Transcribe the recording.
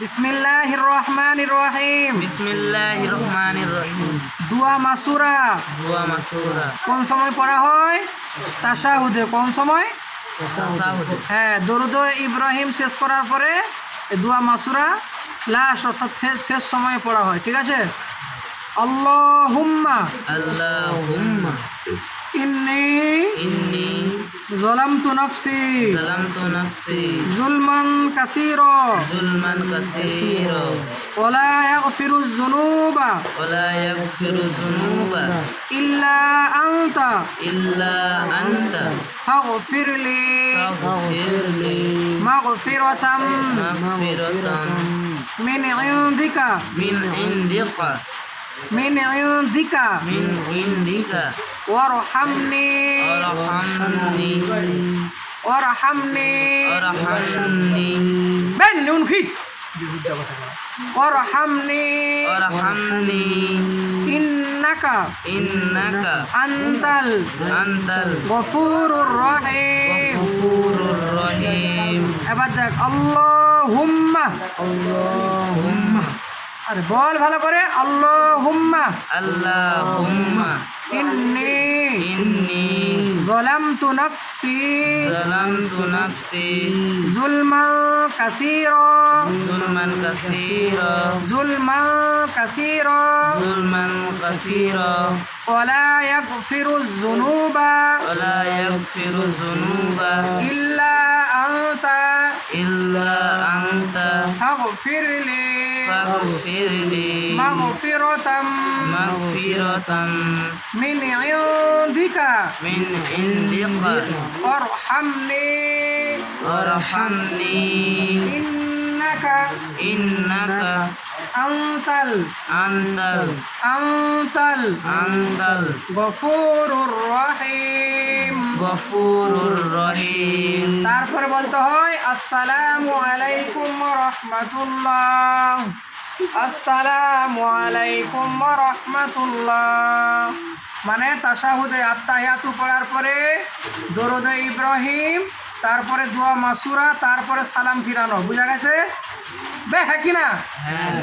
বিসমিল্লাহির রহমানির রহিম। বিসমিল্লাহির রহমানির রহিম। দুয়া মাসুরা। দোয়া মাসুরা। কোন সময় পড়া হয়? তাশাহুদে। কোন সময়? হ্যাঁ দরুদ ইব্রাহিম শেষ করার পরে দুয়া মাসুরা লাস্ট অর্থাৎ শেষ সময়ে পড়া হয়। ঠিক আছে? আল্লাহুম্মা। আল্লাহুম্মা। ইন্নি ইন্নি ظلمت نفسي. ظلمت نفسي. ظلما كثيرا. ظلما كثيرا. ولا يغفر الذنوب. ولا يغفر الذنوب. إلا أنت. إلا أنت. فاغفر لي. فاغفر لي. مغفرة. مغفرة. من عندك. من عندك. من عندك من عندك وارحمني وارحمني وارحمني وارحمني بن نون خيس وارحمني وارحمني إنك إنك أنت أنت الغفور الرحيم غفور الرحيم أبدك اللهم اللهم আরে বল ভালো করে আল্লাহুম্মা আল্লাহুম্মা ইন্নি ইন্নি ظلمت نفسي যালামতু নাফসি ظلما كثيرا যুলমান কাসীরা ظلما كثيرا যুলমান কাসীরা ولا يغفر الذنوب ولا يغفر الذنوب إلا أنت إلا أنت فاغفر لي فاغفر لي مغفرة مغفرة من عندك من عندك وارحمني وارحمني রহিম। রহিম। তারপরে বলতে হয় আসসালাম আলাইকুম রহমতুল্লাহ। আসসালাম আলাইকুম রহমতুল্লাহ। মানে তাসাহুদে আত্মাহাতু পড়ার পরে দরুদ ইব্রাহিম তারপরে দোয়া মাসুরা তারপরে সালাম ফিরানো। বুঝা গেছে? বে হ্যাঁ কি না? হ্যাঁ।